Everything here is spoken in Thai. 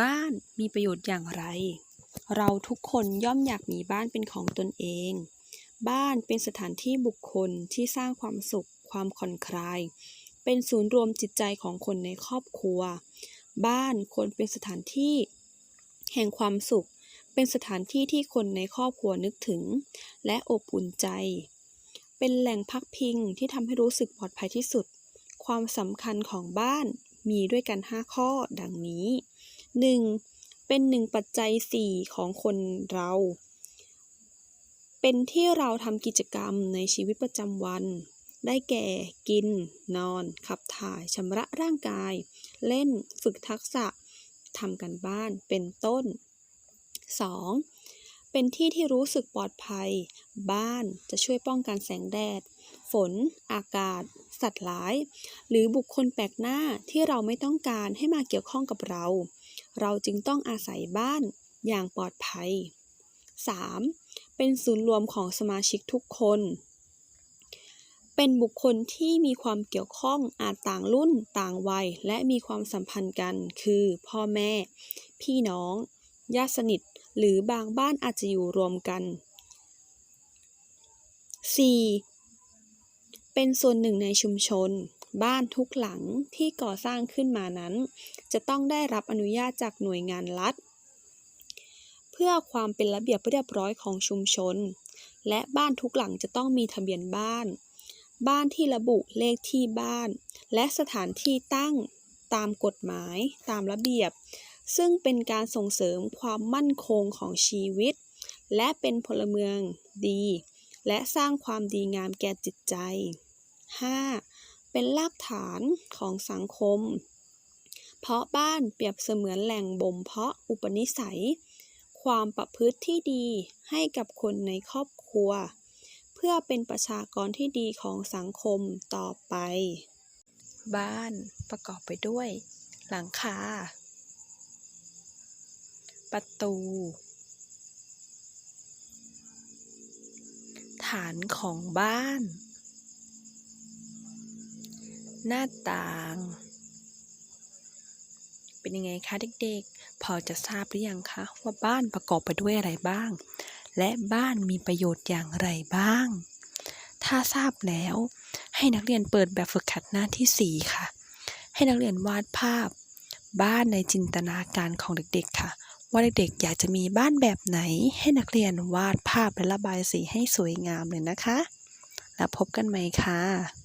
บ้านมีประโยชน์อย่างไร เราทุกคนย่อมอยากมีบ้านเป็นของตนเอง บ้านเป็นสถานที่บุคคลที่สร้างความสุข ความผ่อนคลาย เป็นศูนย์รวมจิตใจของคนในครอบครัว บ้านควรเป็นสถานที่ แห่งความสุข เป็นสถานที่ที่คนในครอบครัวนึกถึง และอบอุ่นใจ เป็นแหล่งพักพิงที่ทำให้รู้สึกปลอดภัยที่สุด ความสำคัญของบ้านมีด้วยกัน 5 ข้อดังนี้ 1. เป็นหนึ่งปัจจัย 4 ของคนเรา เป็นที่เราทำกิจกรรมในชีวิตประจำวัน ได้แก่กิน นอน ขับถ่ายชำระร่างกาย เล่นฝึกทักษะทำกันบ้านเป็นต้น 2. เป็นที่ที่รู้สึกปลอดภัย บ้านจะช่วยป้องกันแสงแดด ฝน อากาศ สัตว์ร้าย หรือบุคคลแปลกหน้าที่เราไม่ต้องการให้มาเกี่ยวข้องกับเรา เราจึงต้องอาศัยบ้านอย่างปลอดภัย 3. เป็นศูนย์รวมของสมาชิกทุกคน เป็นบุคคลที่มีความเกี่ยวข้องอาจต่างรุ่นต่างวัย และมีความสัมพันธ์กัน คือ พ่อแม่ พี่น้อง ญาติสนิท หรือบางบ้านอาจจะอยู่รวมกัน 4. เป็นส่วนหนึ่งในชุมชน บ้านทุกหลังที่ก่อสร้างขึ้นมานั้น จะต้องได้รับอนุญาตจากหน่วยงานรัฐ เพื่อความเป็นระเบียบเรียบร้อยของชุมชน และบ้านทุกหลังจะต้องมีทะเบียนบ้าน บ้านที่ระบุเลขที่บ้าน และสถานที่ตั้งตามกฎหมายตามระเบียบ ซึ่งเป็นการส่งเสริมความมั่นคงของชีวิต และเป็นพลเมืองดี และสร้างความดีงามแก่จิตใจ 5. เป็นรากฐานของสังคม เพราะบ้านเปรียบเสมือนแหล่งบ่มเพาะอุปนิสัย ความประพฤติที่ดีให้กับคนในครอบครัว เพื่อเป็นประชากรที่ดีของสังคมต่อไป บ้านประกอบไปด้วย หลังคา ประตู ฐานของบ้าน หน้าต่าง เป็นยังไงคะเด็กๆ พอจะทราบหรือยังคะว่าบ้านประกอบไปด้วยอะไรบ้าง และบ้านมีประโยชน์อย่างไรบ้าง ถ้าทราบแล้วให้นักเรียนเปิดแบบฝึกหัดหน้าที่ 4 ค่ะ ให้นักเรียนวาดภาพ บ้านในจินตนาการของเด็กๆค่ะ ว่าเด็กๆอยากจะมีบ้านแบบไหน ให้นักเรียนวาดภาพและระบายสีให้สวยงามเลยนะคะ แล้วพบกันใหม่ค่ะ